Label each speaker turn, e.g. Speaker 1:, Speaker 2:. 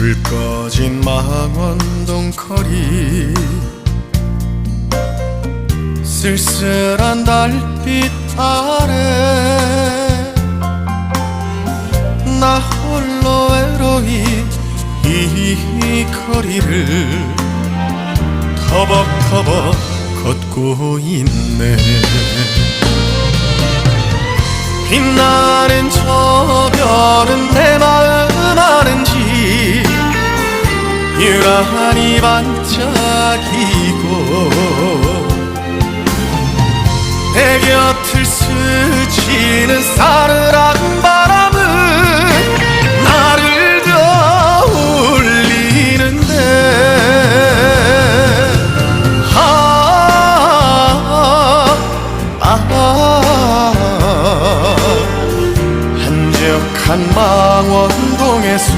Speaker 1: 불 꺼진 망원동 거리. 쓸쓸한 달빛 아래 나 홀로 외로이 이 거리를 터벅터벅 걷고 있네. 빛나는 저 별은 유난히 반짝이고 내 곁을 스치는 사르란 바람은 나를 떠올리는데 아, 아, 아, 한적한 망원동에서